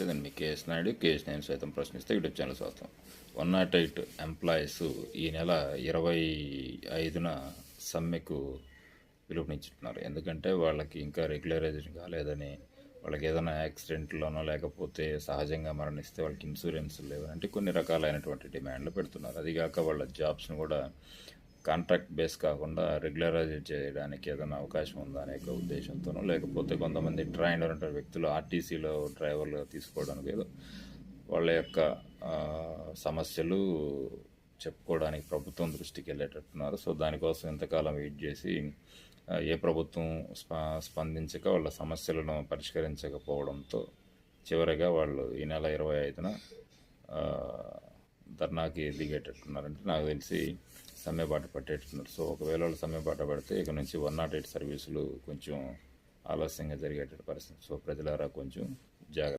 లేదండి మీ KS Naidu KS నేను సైతం ప్రశ్నిస్తే యూట్యూబ్ ఛానల్ స్వాగతం వన్ నాట్ ఎయిట్ ఎంప్లాయీస్ ఈ నెల ఇరవై ఐదున సమ్మెకు పిలుపునిచ్చుతున్నారు. ఎందుకంటే వాళ్ళకి ఇంకా రెగ్యులరైజేషన్ కాలేదని వాళ్ళకి ఏదైనా యాక్సిడెంట్లోనో లేకపోతే సహజంగా మరణిస్తే వాళ్ళకి ఇన్సూరెన్స్ లేవని అంటే కొన్ని రకాలైనటువంటి డిమాండ్లు పెడుతున్నారు. అదిగాక వాళ్ళ జాబ్స్ని కూడా కాంట్రాక్ట్ బేస్ కాకుండా రెగ్యులరైజ్ చేయడానికి ఏదైనా అవకాశం ఉందా అనే ఉద్దేశంతోనో లేకపోతే కొంతమంది ట్రైన్ ఉంటారు వ్యక్తులు ఆర్టీసీలో డ్రైవర్లు తీసుకోవడానికి ఏదో వాళ్ళ యొక్క సమస్యలు చెప్పుకోవడానికి ప్రభుత్వం దృష్టికి వెళ్ళేటట్టున్నారు. సో దానికోసం ఇంతకాలం వెయిట్ చేసి ఏ ప్రభుత్వం స్ప స్పందించక వాళ్ళ సమస్యలను పరిష్కరించకపోవడంతో చివరిగా వాళ్ళు ఈ నెల ఇరవై ఐదున ధర్నాకి దిగేటట్టున్నారంటే నాకు తెలిసి సమ్మె బాట పట్టేట్టున్నారు సో ఒకవేళ వాళ్ళు సమ్మె బాట పడితే ఇక నుంచి వన్ నాట్ ఎయిట్ సర్వీసులు కొంచెం ఆలస్యంగా జరిగేట పరిస్థితి. సో ప్రజలారా కొంచెం జాగ్రత్త